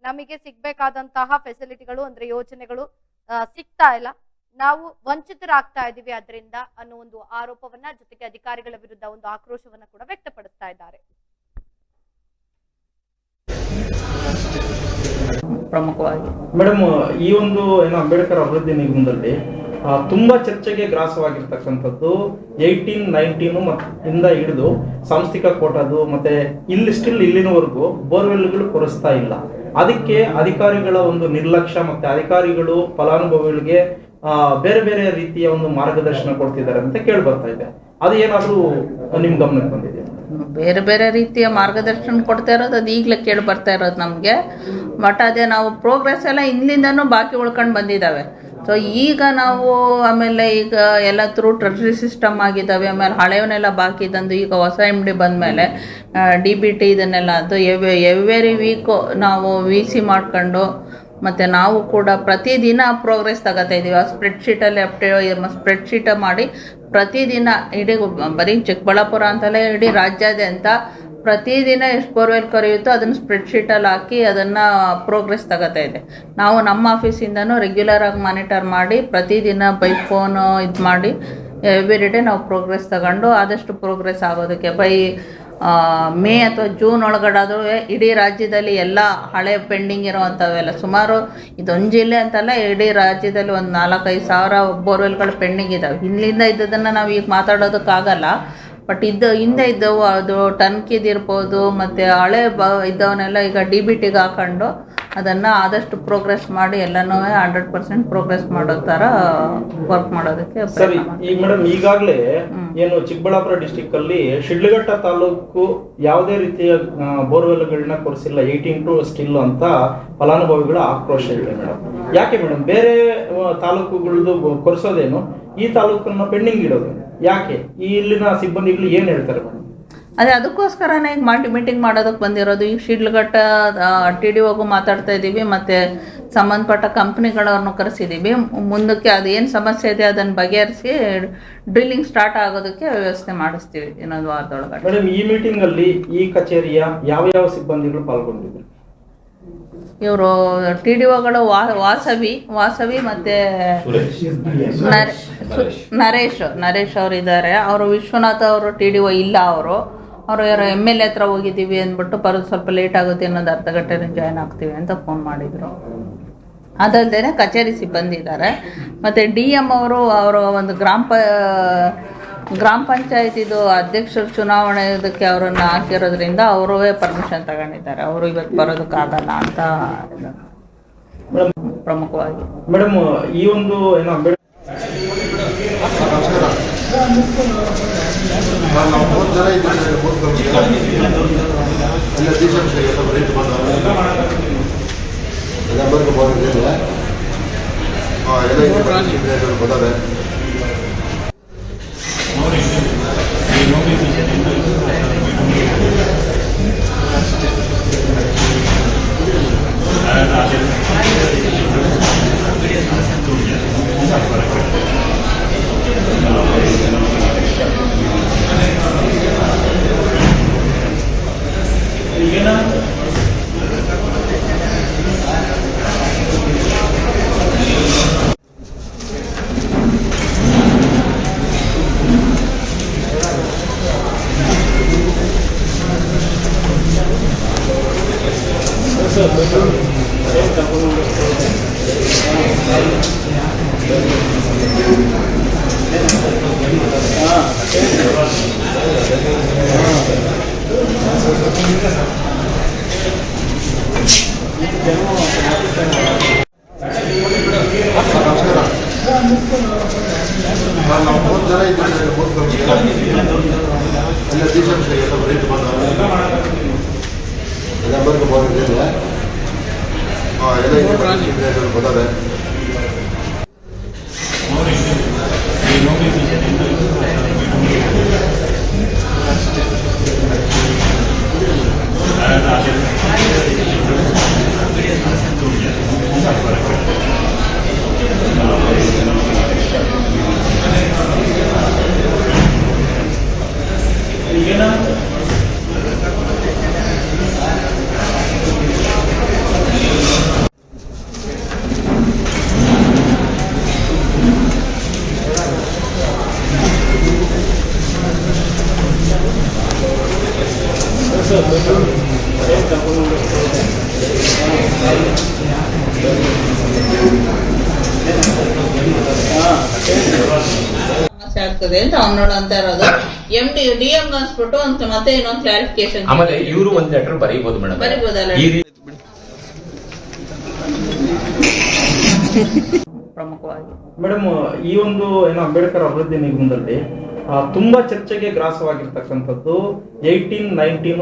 Speaker 1: ನಮಗೆ ಸಿಗ್ಬೇಕಾದಂತಹ ಫೆಸಿಲಿಟಿಗಳು ಅಂದ್ರೆ ಯೋಜನೆಗಳು ಸಿಗ್ತಾ ಇಲ್ಲ. ನಾವು ವಂಚಿತರಾಗ್ತಾ ಇದೀವಿ ಅದರಿಂದ ಅನ್ನೋ ಒಂದು ಆರೋಪವನ್ನ ಜೊತೆಗೆ ಅಧಿಕಾರಿಗಳ ವಿರುದ್ಧ ಒಂದು ಆಕ್ರೋಶವನ್ನ ಕೂಡ ವ್ಯಕ್ತಪಡಿಸ್ತಾ ಇದ್ದಾರೆ.
Speaker 7: ಪ್ರಮುಖವಾಗಿ.
Speaker 8: ಮೇಡಮ್ ಈ ಒಂದು ಏನು ಅಂಬೇಡ್ಕರ್ ಅಭಿವೃದ್ಧಿ ನಿಗಮದಲ್ಲಿ ಆ, ತುಂಬಾ ಚರ್ಚೆಗೆ ಗ್ರಾಸವಾಗಿರ್ತಕ್ಕಂಥದ್ದು ಏಯ್ಟೀನ್ ನೈನ್ಟೀನು ಇಂದ ಹಿಡಿದು ಸಾಂಸ್ಥಿಕ ಕೋಟದು ಮತ್ತೆ ಇಲ್ಲಿ ಸ್ಟಿಲ್ ಇಲ್ಲಿನವರೆಗೂ ಬೋರ್ವೆಲ್ಗಳು ಕೊರಿಸ್ತಾ ಇಲ್ಲ. ಅದಕ್ಕೆ ಅಧಿಕಾರಿಗಳ ಒಂದು ನಿರ್ಲಕ್ಷ್ಯ ಮತ್ತೆ ಅಧಿಕಾರಿಗಳು ಫಲಾನುಭವಿಗಳಿಗೆ ಬೇರೆ ಬೇರೆ ರೀತಿಯ ಒಂದು ಮಾರ್ಗದರ್ಶನ ಕೊಡ್ತಿದ್ದಾರೆ ಅಂತ ಕೇಳಿ ಬರ್ತಾ ಇದೆ. ಅದು ಏನಾದರೂ ನಿಮ್ ಗಮನಕ್ಕೆ ಬಂದಿದೆ
Speaker 7: ಬೇರೆ ಬೇರೆ ರೀತಿಯ ಮಾರ್ಗದರ್ಶನ ಕೊಡ್ತಾ ಇರೋದು ಅದು ಈಗಲೇ ಕೇಳಿ ಬರ್ತಾ ಇರೋದು ನಮಗೆ. ಬಟ್ ಅದೇ ನಾವು ಪ್ರೋಗ್ರೆಸ್ ಎಲ್ಲ ಹಿಂದಿಂದನೂ ಬಾಕಿ ಉಳ್ಕೊಂಡು ಬಂದಿದ್ದಾವೆ ಸೊ ಈಗ ನಾವು ಆಮೇಲೆ ಈಗ ಎಲ್ಲ ಥ್ರೂ ಟ್ರೆಜರಿ ಸಿಸ್ಟಮ್ ಆಗಿದ್ದಾವೆ ಆಮೇಲೆ ಹಳೆಯವನ್ನೆಲ್ಲ ಬಾಕಿ ತಂದು ಈಗ ಹೊಸ ಎಂ ಡಿ ಬಂದಮೇಲೆ ಡಿ ಬಿ ಟಿ ಇದನ್ನೆಲ್ಲ ಅದು ಎವ್, ಎವ್ರಿ ವೀಕು ನಾವು ವಿ ಸಿ ಮಾಡ್ಕೊಂಡು ಮತ್ತು ನಾವು ಕೂಡ ಪ್ರತಿದಿನ ಪ್ರೋಗ್ರೆಸ್ ತಗೋತಾ ಇದ್ದೀವಿ ಆ ಸ್ಪ್ರೆಡ್ಶೀಟಲ್ಲಿ ಅಪ್ಡೇ ಸ್ಪ್ರೆಡ್ಶೀಟ ಮಾಡಿ ಪ್ರತಿದಿನ ಇಡೀ ಬರೀ ಚಿಕ್ಕಬಳ್ಳಾಪುರ ಅಂತಲೇ ಇಡೀ ರಾಜ್ಯಾದ್ಯಂತ ಪ್ರತಿದಿನ ಎಷ್ಟು ಬೋರ್ವೆಲ್ ಕರೆಯುತ್ತೋ ಅದನ್ನು ಸ್ಪ್ರೆಡ್ಶೀಟಲ್ಲಿ ಹಾಕಿ ಅದನ್ನು ಪ್ರೋಗ್ರೆಸ್ ತಗೋತಾ ಇದೆ. ನಾವು ನಮ್ಮ ಆಫೀಸಿಂದನೂ ರೆಗ್ಯುಲರಾಗಿ ಮಾನಿಟರ್ ಮಾಡಿ ಪ್ರತಿದಿನ ಬೈ ಫೋನು ಇದು ಮಾಡಿ ಎವ್ರಿ ಡೇ ನಾವು ಪ್ರೋಗ್ರೆಸ್ ತಗೊಂಡು ಆದಷ್ಟು ಪ್ರೋಗ್ರೆಸ್ ಆಗೋದಕ್ಕೆ ಬೈ ಮೇ ಅಥವಾ ಜೂನ್ ಒಳಗಡಾದರೂ ಇಡೀ ರಾಜ್ಯದಲ್ಲಿ ಎಲ್ಲ ಹಳೆ ಪೆಂಡಿಂಗ್ ಇರೋವಂಥವೆಲ್ಲ ಸುಮಾರು ಇದೊಂದು ಜಿಲ್ಲೆ ಅಂತಲ್ಲ, ಇಡೀ ರಾಜ್ಯದಲ್ಲಿ ಒಂದು ನಾಲ್ಕೈದು ಸಾವಿರ ಬೋರ್ವೆಲ್ಗಳು ಪೆಂಡಿಂಗ್ ಇದ್ದಾವೆ ಹಿಂದಿಂದ ಇದ್ದದನ್ನು ನಾವು ಈಗ ಮಾತಾಡೋದಕ್ಕಾಗಲ್ಲ. ಬಟ್ ಇದ್ದ ಹಿಂದೆ ಇದ್ದವು, ಅದು ಟನ್ಕಿದಿರ್ಬೋದು ಮತ್ತು ಹಳೆ ಬ, ಇದ್ದವನ್ನೆಲ್ಲ ಈಗ ಡಿ ಬಿ ಟಿಗೆ ಹಾಕೊಂಡು ಅದನ್ನು ಆದಷ್ಟು ಪ್ರೋಗ್ರೆಸ್ ಮಾಡಿ ಎಲ್ಲನೂ ಹಂಡ್ರೆಡ್ ಪರ್ಸೆಂಟ್ ಪ್ರೋಗ್ರೆಸ್ ಮಾಡೋ ಥರ ವರ್ಕ್ ಮಾಡೋದಕ್ಕೆ
Speaker 8: ಸರಿ ಈಗ ಮೇಡಮ್ ಈಗಾಗಲೇ ಏನು ಚಿಕ್ಕಬಳ್ಳಾಪುರ ಡಿಸ್ಟಿಕ್ ಅಲ್ಲಿ ಶಿಡ್ಲಘಟ್ಟ ತಾಲೂಕು ಯಾವುದೇ ರೀತಿಯ ಬೋರ್ವೆಲ್ಗಳನ್ನ ಕೊರೆಸಿಲ್ಲ ಏಯ್ಟೀನ್ ಟು ಸ್ಟಿಲ್ ಅಂತ ಫಲಾನುಭವಿಗಳ ಆಕ್ರೋಶ ಇದೆ ಮೇಡಮ್ ಯಾಕೆ ಮೇಡಮ್ ಬೇರೆ ತಾಲೂಕುಗಳದ್ದು ಕೊರೆಸೋದೇನು? ಈ ತಾಲೂಕನ್ನ ಪೆಂಡಿಂಗ್ ಇಡೋದು. ಯಾಕೆ? ಇಲ್ಲಿನ ಸಿಬ್ಬಂದಿಗಳು ಏನು ಹೇಳ್ತಾರೆ ಮೇಡಮ್
Speaker 7: ಅದೇ ಅದಕ್ಕೋಸ್ಕರನೇ ಈಗ ಮಾಡಿ ಮೀಟಿಂಗ್ ಮಾಡೋದಕ್ಕೆ ಬಂದಿರೋದು. ಈಗ ಶಿಡ್ಲಘಟ್ಟ ಟಿ ಡಿ ಹೋಗು ಮಾತಾಡ್ತಾ ಇದ್ದೀವಿ ಮತ್ತು ಸಂಬಂಧಪಟ್ಟ ಕಂಪ್ನಿಗಳವ್ರನ್ನು ಕರೆಸಿದ್ದೀವಿ. ಮುಂದಕ್ಕೆ ಅದೇನು ಸಮಸ್ಯೆ ಇದೆ ಅದನ್ನು ಬಗೆಹರಿಸಿ ಡ್ರಿಲ್ಲಿಂಗ್ ಸ್ಟಾರ್ಟ್ ಆಗೋದಕ್ಕೆ ವ್ಯವಸ್ಥೆ ಮಾಡಿಸ್ತೀವಿ ಇನ್ನೊಂದು ವಾರದೊಳಗಡೆ.
Speaker 8: ಮೇಡಮ್ ಈ ಮೀಟಿಂಗಲ್ಲಿ ಈ ಕಚೇರಿಯ ಯಾವ ಯಾವ ಸಿಬ್ಬಂದಿಗಳು ಪಾಲ್ಗೊಂಡಿದ್ರು?
Speaker 7: ಇವರು ಟಿ ಡಿ ಒಗಳು ವಾಸವಿ ವಾಸವಿ ಮತ್ತು ನರೇಶ್ ನರೇಶ್ ಅವರು ಇದ್ದಾರೆ ಅವರು ವಿಶ್ವನಾಥ್ ಅವರು ಟಿ ಡಿ ಒ ಇಲ್ಲ ಅವರು. ಅವರು ಯಾರೋ ಎಂ ಎಲ್ ಎ ಹತ್ರ ಹೋಗಿದ್ದೀವಿ ಅಂದ್ಬಿಟ್ಟು ಬರೋದು ಸ್ವಲ್ಪ ಲೇಟ್ ಆಗುತ್ತೆ ಅನ್ನೋದು ಅರ್ಧ ಗಂಟೆ ಜಾಯ್ನ್ ಆಗ್ತೀವಿ ಅಂತ ಫೋನ್ ಮಾಡಿದರು. ಅದಲ್ಲದೆ ಕಚೇರಿ ಸಿಬ್ಬಂದಿ ಇದ್ದಾರೆ ಮತ್ತು ಡಿ ಎಂ ಅವರು ಅವರು ಒಂದು ಗ್ರಾಮ ಪ ಗ್ರಾಮ ಪಂಚಾಯತಿದು ಅಧ್ಯಕ್ಷರ ಚುನಾವಣೆ ಇದಕ್ಕೆ ಅವರನ್ನು ಹಾಕಿರೋದ್ರಿಂದ ಅವರೇ ಪರ್ಮಿಷನ್ ತಗೊಂಡಿದ್ದಾರೆ. ಅವರು ಇವತ್ತು ಬರೋದಕ್ಕಾಗಲ್ಲ ಅಂತ. ಪ್ರಮುಖವಾಗಿ.
Speaker 8: ಮೇಡಮ್ ಈ ಒಂದು ಏನೋ
Speaker 9: ನಾವು ಮೂರು ಜನ ಇದ್ದೀವಿ ಮೂರು ಎಲ್ಲ ಟೀಚರ್ಸ್ ರೈಟ್ ನಂಬರ್ಗೆ ಬಂದಿದೆ ಹಾಂ ಎಲ್ಲ ಬರ್ತದೆ
Speaker 4: ನಾವು ಮೂರು ಜನ ಇದ್ದೀವಿ ಮೂರು ಎಲ್ಲ ಟೀಚರ್ಸ್ ಎಲ್ಲ ರೈಟ್ ಬಂದವರು ಎಲ್ಲ ಬರ್ಗೆ ಬಂದಿದೆ ಹಾಂ ಎಲ್ಲ ಇದೆ ಬಂದವೆ Kemungkinan
Speaker 2: ಸಮಸ್ಯೆ ಆಗ್ತದೆ ಅಂತ ಅವ್ನ ಅಂತ ಇರೋದು. ಎಂ ಡಿ ಡಿ ಎಂ ಅನ್ಸ್ಬಿಟ್ಟು ಅಂತ ಮತ್ತೆ ಇನ್ನೊಂದು ಕ್ಲಾರಿಫಿಕೇಶನ್
Speaker 3: ಆಮೇಲೆ ಇವರು ಒಂದ್ ಲೆಟರ್ ಬರೀಬಹುದು ಮೇಡಮ್. ಬರೀಬಹುದಲ್ಲ
Speaker 7: ಪ್ರಮುಖವಾಗಿ.
Speaker 8: ಮೇಡಮ್ ಈ ಒಂದು ಏನೋ ಅಂಬೇಡ್ಕರ್ ಅಭಿವೃದ್ಧಿ ನಿಗಮದಲ್ಲಿ ಆ, ತುಂಬಾ ಚರ್ಚೆಗೆ ಗ್ರಾಸವಾಗಿರ್ತಕ್ಕಂಥದ್ದು ಏಯ್ಟೀನ್ ನೈನ್ಟೀನ್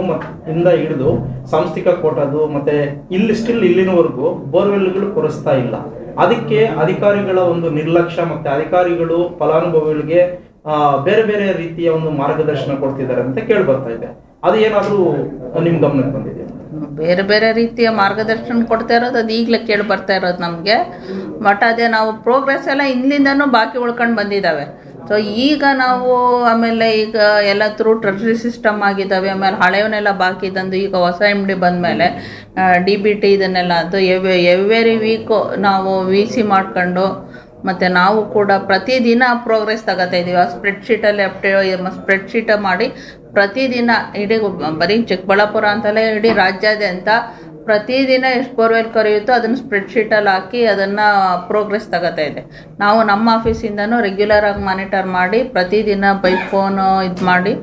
Speaker 8: ಇಂದ ಹಿಡಿದು ಸಾಂಸ್ಥಿಕ ಕೋಟದು ಮತ್ತೆ ಇಲ್ಲಿ ಸ್ಟಿಲ್ ಇಲ್ಲಿನವರೆಗೂ ಬೋರ್ವೆಲ್ಗಳು ಕೊರೆಸ್ತಾ ಇಲ್ಲ. ಅದಕ್ಕೆ ಅಧಿಕಾರಿಗಳ ಒಂದು ನಿರ್ಲಕ್ಷ್ಯ ಮತ್ತೆ ಅಧಿಕಾರಿಗಳು ಫಲಾನುಭವಿಗಳಿಗೆ ಆ, ಬೇರೆ ಬೇರೆ ರೀತಿಯ ಒಂದು ಮಾರ್ಗದರ್ಶನ ಕೊಡ್ತಿದ್ದಾರೆ ಅಂತ ಕೇಳಿ ಬರ್ತಾ ಇದೆ. ಅದು ಏನಾದ್ರೂ ನಿಮ್ ಗಮನಕ್ಕೆ ಬಂದಿದೆ
Speaker 7: ಬೇರೆ ಬೇರೆ ರೀತಿಯ ಮಾರ್ಗದರ್ಶನ ಕೊಡ್ತಾ ಇರೋದು ಅದು ಈಗಲೇ ಕೇಳಿ ಬರ್ತಾ ಇರೋದು ನಮಗೆ. ಬಟ್ ಅದೇ ನಾವು ಪ್ರೋಗ್ರೆಸ್ ಎಲ್ಲ ಹಿಂದಿಂದನೂ ಬಾಕಿ ಉಳ್ಕೊಂಡು ಬಂದಿದ್ದಾವೆ ಸೊ ಈಗ ನಾವು ಆಮೇಲೆ ಈಗ ಎಲ್ಲ ತ್ರೂ ಟ್ರೆಜರಿ ಸಿಸ್ಟಮ್ ಆಗಿದ್ದಾವೆ, ಆಮೇಲೆ ಹಳೆಯವನ್ನೆಲ್ಲ ಬಾಕಿ ತಂದು ಈಗ ಹೊಸ ಎಂ ಡಿ ಬಂದಮೇಲೆ ಡಿ ಬಿ ಟಿ ಇದನ್ನೆಲ್ಲ ಅದು ಎವ್ ಎವ್ರಿ ವೀಕು ನಾವು ವಿ ಸಿ ಮಾಡ್ಕೊಂಡು, ಮತ್ತು ನಾವು ಕೂಡ ಪ್ರತಿದಿನ ಪ್ರೋಗ್ರೆಸ್ ತಗೋತಾ ಇದ್ದೀವಿ ಆ ಸ್ಪ್ರೆಡ್ಶೀಟಲ್ಲಿ ಅಪ್ಡೇ ಸ್ಪ್ರೆಡ್ಶೀಟ ಮಾಡಿ ಪ್ರತಿದಿನ ಇಡೀ ಬರೀ ಚಿಕ್ಕಬಳ್ಳಾಪುರ ಅಂತಲೇ ಇಡೀ ರಾಜ್ಯಾದ್ಯಂತ ಪ್ರತಿದಿನ ಎಷ್ಟು ಬೋರ್ವೆಲ್ ಕರೆಯುತ್ತೋ ಅದನ್ನು ಸ್ಪ್ರೆಡ್ಶೀಟಲ್ಲಿ ಹಾಕಿ ಅದನ್ನು ಪ್ರೋಗ್ರೆಸ್ ತಗೋತಾ ಇದೆ. ನಾವು ನಮ್ಮ ಆಫೀಸಿಂದನೂ ರೆಗ್ಯುಲರ್ ಆಗಿ ಮಾನಿಟರ್ ಮಾಡಿ, ಪ್ರತಿದಿನ ಬೈ ಫೋನು ಇದು ಮಾಡಿ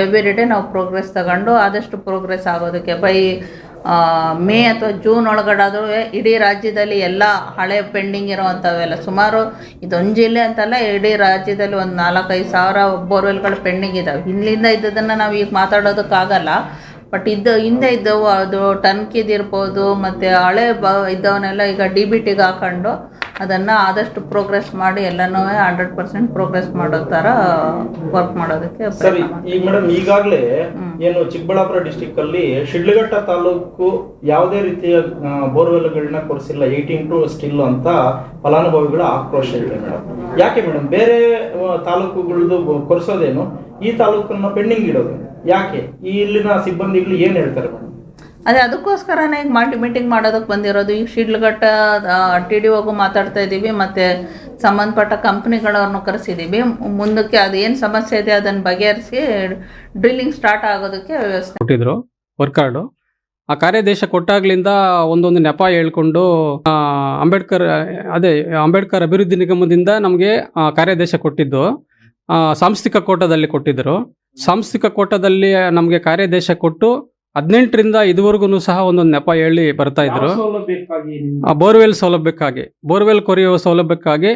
Speaker 7: ಎವ್ರಿ ಡೇ ನಾವು ಪ್ರೋಗ್ರೆಸ್ ತಗೊಂಡು ಆದಷ್ಟು ಪ್ರೋಗ್ರೆಸ್ ಆಗೋದಕ್ಕೆ ಬೈ ಮೇ ಅಥವಾ ಜೂನ್ ಒಳಗಡಾದರೂ ಇಡೀ ರಾಜ್ಯದಲ್ಲಿ ಎಲ್ಲ ಹಳೆ ಪೆಂಡಿಂಗ್ ಇರೋವಂಥವೆಲ್ಲ ಸುಮಾರು ಇದೊಂದು ಜಿಲ್ಲೆ ಅಂತಲ್ಲ ಇಡೀ ರಾಜ್ಯದಲ್ಲಿ ಒಂದು ನಾಲ್ಕೈದು ಸಾವಿರ ಬೋರ್ವೆಲ್ಗಳು ಪೆಂಡಿಂಗ್ ಇದ್ದಾವೆ ಇಲ್ಲಿಂದ ಇದ್ದದನ್ನು ನಾವು ಈಗ ಮಾತಾಡೋದಕ್ಕಾಗಲ್ಲ. ಬಟ್ ಇದ್ದ ಹಿಂದೆ ಇದ್ದವು ಅದು ಟನ್ಕಿದಿರ್ಬೋದು ಮತ್ತೆ ಹಳೆ ಬ ಇದ್ದವನ್ನೆಲ್ಲ ಈಗ ಡಿ ಬಿ ಟಿಗೆ ಹಾಕೊಂಡು ಅದನ್ನು ಆದಷ್ಟು ಪ್ರೋಗ್ರೆಸ್ ಮಾಡಿ ಎಲ್ಲನೂ ಹಂಡ್ರೆಡ್ ಪರ್ಸೆಂಟ್ ಪ್ರೋಗ್ರೆಸ್ ಮಾಡೋ ಥರ ವರ್ಕ್ ಮಾಡೋದಕ್ಕೆ
Speaker 8: ಸರಿ ಈಗ ಮೇಡಮ್ ಈಗಾಗಲೇ ಏನು ಚಿಕ್ಕಬಳ್ಳಾಪುರ ಡಿಸ್ಟಿಕ್ ಅಲ್ಲಿ ಶಿಡ್ಲಘಟ್ಟ ತಾಲೂಕು ಯಾವುದೇ ರೀತಿಯ ಬೋರ್ವೆಲ್ಗಳನ್ನ ಕೊರಿಸಿಲ್ಲ ಏಯ್ಟೀನ್ ಟು ಸ್ಟಿಲ್ ಅಂತ ಫಲಾನುಭವಿಗಳ ಆಕ್ರೋಶ ಇದೆ ಮೇಡಮ್ ಯಾಕೆ ಮೇಡಮ್ ಬೇರೆ ತಾಲೂಕುಗಳದ್ದು ಕೊರಿಸೋದೇನು? ಈ ತಾಲೂಕನ್ನ ಪೆಂಡಿಂಗ್ ಇಡೋದು. ಯಾಕೆ? ಈ ಇಲ್ಲಿನ ಸಿಬ್ಬಂದಿಗಳು ಏನು ಹೇಳ್ತಾರೆ ಮೇಡಮ್?
Speaker 7: ಅದೇ ಅದಕ್ಕೋಸ್ಕರನೇ ಈಗ ಮಾಡಿ ಮೀಟಿಂಗ್ ಮಾಡೋದಕ್ಕೆ ಬಂದಿರೋದು. ಈಗ ಶಿಡ್ಲಘಟ್ಟ ಟಿ ಡಿ ಹೋಗು ಮಾತಾಡ್ತಾ ಇದ್ದೀವಿ ಮತ್ತು ಸಂಬಂಧಪಟ್ಟ ಕಂಪ್ನಿಗಳವ್ರನ್ನ ಕರೆಸಿದ್ದೀವಿ. ಮುಂದಕ್ಕೆ ಅದೇನು ಸಮಸ್ಯೆ ಇದೆ ಅದನ್ನು ಬಗೆಹರಿಸಿ ಡ್ರಿಲ್ಲಿಂಗ್ ಸ್ಟಾರ್ಟ್ ಆಗೋದಕ್ಕೆ ವ್ಯವಸ್ಥೆ
Speaker 10: ಕೊಟ್ಟಿದ್ರು. ವರ್ಕ್ ಕಾರ್ಡು ಆ ಕಾರ್ಯಾದೇಶ ಕೊಟ್ಟಾಗ್ಲಿಂದ ಒಂದೊಂದು ನೆಪ ಹೇಳ್ಕೊಂಡು ಆ, ಅಂಬೇಡ್ಕರ್ ಅದೇ ಅಂಬೇಡ್ಕರ್ ಅಭಿವೃದ್ಧಿ ನಿಗಮದಿಂದ ನಮಗೆ ಕಾರ್ಯಾದೇಶ ಕೊಟ್ಟಿದ್ದು. ಆ, ಸಾಂಸ್ಥಿಕ ಕೋಟದಲ್ಲಿ ಕೊಟ್ಟಿದ್ದರು. ಸಾಂಸ್ಥಿಕ ಕೋಟದಲ್ಲಿ ನಮಗೆ ಕಾರ್ಯಾದೇಶ ಕೊಟ್ಟು ಹದಿನೆಂಟರಿಂದ ಇದುವರೆಗೂ ಸಹ ಒಂದೊಂದು ನೆಪ ಹೇಳಿ ಬರ್ತಾ ಇದ್ರು. ಬೋರ್ವೆಲ್ ಸೌಲಭ್ಯಕ್ಕಾಗಿ ಬೋರ್ವೆಲ್ ಕೊರೆಯುವ ಸೌಲಭ್ಯಕ್ಕಾಗಿ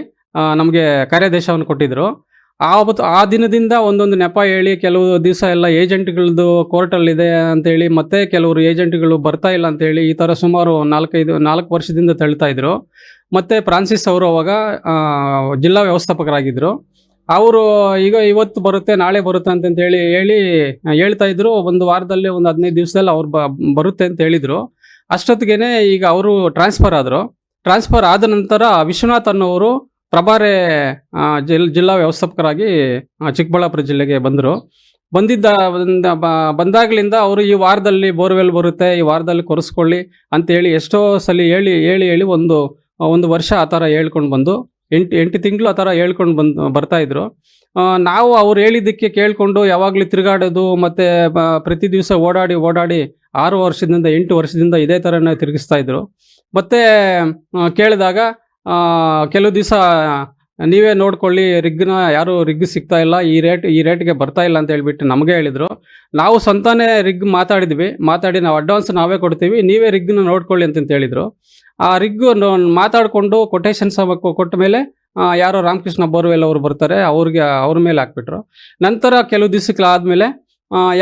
Speaker 10: ನಮಗೆ ಕಾರ್ಯಾದೇಶವನ್ನು ಕೊಟ್ಟಿದ್ರು. ಆವತ್ತು ಆ ದಿನದಿಂದ ಒಂದೊಂದು ನೆಪ ಹೇಳಿ ಕೆಲವು ದಿವಸ ಎಲ್ಲ ಏಜೆಂಟ್ಗಳದ್ದು ಕೋರ್ಟಲ್ಲಿದೆ ಅಂತೇಳಿ ಮತ್ತೆ ಕೆಲವರು ಏಜೆಂಟ್ಗಳು ಬರ್ತಾ ಇಲ್ಲ ಅಂತೇಳಿ ಈ ಥರ ಸುಮಾರು ನಾಲ್ಕೈದು ನಾಲ್ಕು ವರ್ಷದಿಂದ ತಳ್ತಾ ಇದ್ರು. ಮತ್ತೆ ಫ್ರಾನ್ಸಿಸ್ ಅವರು ಅವಾಗ ಜಿಲ್ಲಾ ವ್ಯವಸ್ಥಾಪಕರಾಗಿದ್ದರು ಅವರು ಈಗ ಇವತ್ತು ಬರುತ್ತೆ, ನಾಳೆ ಬರುತ್ತೆ ಅಂತ ಹೇಳಿ ಹೇಳಿ ಹೇಳ್ತಾ ಇದ್ರು. ಒಂದು ವಾರದಲ್ಲಿ ಒಂದು ಹದಿನೈದು ದಿವಸದಲ್ಲಿ ಅವ್ರು ಬರುತ್ತೆ ಅಂತ ಹೇಳಿದ್ರು. ಅಷ್ಟೊತ್ತಿಗೆ ಈಗ ಅವರು ಟ್ರಾನ್ಸ್ಫರ್ ಆದರು. ಟ್ರಾನ್ಸ್ಫರ್ ಆದ ನಂತರ ವಿಶ್ವನಾಥ್ ಅನ್ನೋರು ಪ್ರಭಾರೆ ಜಿಲ್, ಜಿಲ್ಲಾ ವ್ಯವಸ್ಥಾಪಕರಾಗಿ ಚಿಕ್ಕಬಳ್ಳಾಪುರ ಜಿಲ್ಲೆಗೆ ಬಂದರು. ಬಂದಿದ್ದ, ಬಂದ- ಬಂದಾಗ್ಲಿಂದ ಅವರು ಈ ವಾರದಲ್ಲಿ ಬೋರ್ವೆಲ್ ಬರುತ್ತೆ, ಈ ವಾರದಲ್ಲಿ ಕೊರೆಸ್ಕೊಳ್ಳಿ ಅಂತೇಳಿ ಎಷ್ಟೋ ಸಲ ಹೇಳಿ ಹೇಳಿ ಹೇಳಿ ಒಂದು ಒಂದು ವರ್ಷ ಆ ಥರ ಹೇಳ್ಕೊಂಡು ಬಂದು ಎಂಟು ಎಂಟು ತಿಂಗಳು ಆ ಥರ ಹೇಳ್ಕೊಂಡು ಬಂದು ಬರ್ತಾಯಿದ್ರು ನಾವು ಅವ್ರು ಹೇಳಿದ್ದಕ್ಕೆ ಕೇಳಿಕೊಂಡು ಯಾವಾಗಲೂ ತಿರುಗಾಡೋದು ಮತ್ತು ಪ್ರತಿ ದಿವಸ ಓಡಾಡಿ ಓಡಾಡಿ ಆರು ವರ್ಷದಿಂದ, ಎಂಟು ವರ್ಷದಿಂದ ಇದೇ ಥರನೇ ತಿರುಗಿಸ್ತಾ ಇದ್ರು. ಮತ್ತೆ ಕೇಳಿದಾಗ ಕೆಲವು ದಿವಸ ನೀವೇ ನೋಡ್ಕೊಳ್ಳಿ ರಿಗ್ನ ಯಾರು ರಿಗ್ ಸಿಗ್ತಾ ಇಲ್ಲ, ಈ ರೇಟ್, ಈ ರೇಟ್ಗೆ ಬರ್ತಾ ಇಲ್ಲ ಅಂತ ಹೇಳ್ಬಿಟ್ಟು ನಮಗೆ ಹೇಳಿದರು. ನಾವು ಸ್ವಂತಾನೇ ರಿಗ್ ಮಾತಾಡಿದ್ವಿ, ಮಾತಾಡಿ ನಾವು ಅಡ್ವಾನ್ಸ್ ನಾವೇ ಕೊಡ್ತೀವಿ, ನೀವೇ ರಿಗ್ನ ನೋಡ್ಕೊಳ್ಳಿ ಅಂತಂತ ಹೇಳಿದರು. ಆ ರಿಗ್ ಮಾತಾಡಿಕೊಂಡು ಕೊಟೇಶನ್ಸ್ ಕೊಟ್ಟ ಮೇಲೆ ಯಾರೋ ರಾಮಕೃಷ್ಣ ಬೋರ್ವೆಲ್ ಅವರು ಬರ್ತಾರೆ, ಅವ್ರಿಗೆ, ಅವ್ರ ಮೇಲೆ ಹಾಕ್ಬಿಟ್ರು. ನಂತರ ಕೆಲವು ದಿವಸಗಳಾದಮೇಲೆ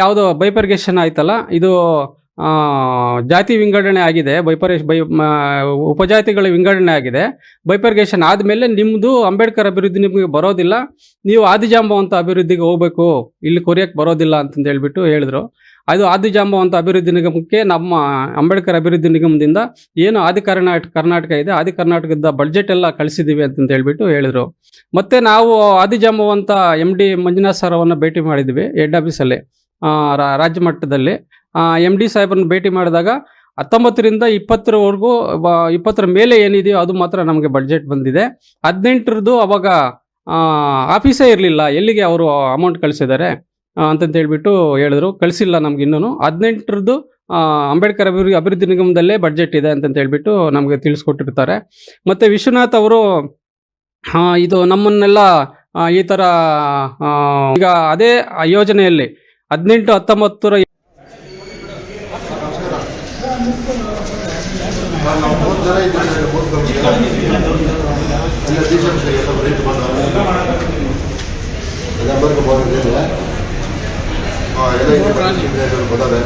Speaker 10: ಯಾವುದೋ ಬೈಪರ್ಗೇಷನ್ ಆಯ್ತಲ್ಲ, ಇದು ಜಾತಿ ವಿಂಗಡಣೆ ಆಗಿದೆ ಬೈಪರೇಶ್ ಬೈ ಉಪಜಾತಿಗಳ ವಿಂಗಡಣೆ ಆಗಿದೆ. ಬೈಪರ್ಗೇಷನ್ ಆದಮೇಲೆ ನಿಮ್ಮದು ಅಂಬೇಡ್ಕರ್ ಅಭಿವೃದ್ಧಿ ನಿಮಗೆ ಬರೋದಿಲ್ಲ. ನೀವು ಆದಿಜಾಂಬವಂತ ಅಭಿವೃದ್ಧಿಗೆ ಹೋಗ್ಬೇಕು. ಇಲ್ಲಿ ಕೊರಿಯಕ್ಕೆ ಬರೋದಿಲ್ಲ ಅಂತಂದು ಹೇಳ್ಬಿಟ್ಟು ಹೇಳಿದ್ರು. ಅದು ಆದಿಜಾಂಬವಂತ ಅಭಿವೃದ್ಧಿ ನಿಗಮಕ್ಕೆ ನಮ್ಮ ಅಂಬೇಡ್ಕರ್ ಅಭಿವೃದ್ಧಿ ನಿಗಮದಿಂದ ಏನು ಆದಿ ಕರ್ನಾಟಕ ಕರ್ನಾಟಕ ಇದೆ ಆದಿ ಕರ್ನಾಟಕದ ಬಡ್ಜೆಟ್ ಎಲ್ಲ ಕಳಿಸಿದ್ದೀವಿ ಅಂತಂತ ಹೇಳ್ಬಿಟ್ಟು ಹೇಳಿದ್ರು. ಮತ್ತೆ ನಾವು Adijambavanta M D Manjunath sir ಅವನ್ನು ಭೇಟಿ ಮಾಡಿದ್ವಿ ಹೆಡ್ ಆಫೀಸಲ್ಲಿ ರಾಜ್ಯ ಮಟ್ಟದಲ್ಲಿ. ಎಂ ಡಿ ಸಾಹೇಬ್ರನ್ನ ಭೇಟಿ ಮಾಡಿದಾಗ ಹತ್ತೊಂಬತ್ತರಿಂದ ಇಪ್ಪತ್ತರವರೆಗೂ ಇಪ್ಪತ್ತರ ಮೇಲೆ ಏನಿದೆಯೋ ಅದು ಮಾತ್ರ ನಮಗೆ ಬಡ್ಜೆಟ್ ಬಂದಿದೆ. ಹದಿನೆಂಟರದ್ದು ಅವಾಗ ಆಫೀಸೇ ಇರಲಿಲ್ಲ. ಎಲ್ಲಿಗೆ ಅವರು ಅಮೌಂಟ್ ಕಳಿಸಿದ್ದಾರೆ ಅಂತಂತ ಹೇಳಿಬಿಟ್ಟು ಹೇಳಿದ್ರು. ಕಳಿಸಿಲ್ಲ ನಮ್ಗೆ ಇನ್ನೂ ಹದಿನೆಂಟರದ್ದು ಅಂಬೇಡ್ಕರ್ ಅಭಿವೃದ್ಧಿ ಅಭಿವೃದ್ಧಿ ನಿಗಮದಲ್ಲೇ ಬಡ್ಜೆಟ್ ಇದೆ ಅಂತಂತ ಹೇಳ್ಬಿಟ್ಟು ನಮಗೆ ತಿಳಿಸ್ಕೊಟ್ಟಿರ್ತಾರೆ. ಮತ್ತು ವಿಶ್ವನಾಥ್ ಅವರು ಇದು ನಮ್ಮನ್ನೆಲ್ಲ ಈ ಥರ ಈಗ ಅದೇ ಯೋಜನೆಯಲ್ಲಿ ಹದಿನೆಂಟು ಹತ್ತೊಂಬತ್ತರ
Speaker 4: ನಾವು ಮೂರು ಜನ ಇದ್ದೀವಿ ಮೂರು ಕಮಿಟಿ ಎಲ್ಲ ಟೀಚರ್ಸ್ ಎಲ್ಲ ರೇಟ್ ಬಂದವರು ನಂಬರ್ಗೆ ಬಂದಿಲ್ಲ ಎಲ್ಲ ಇದೆ ಬಂದದೆ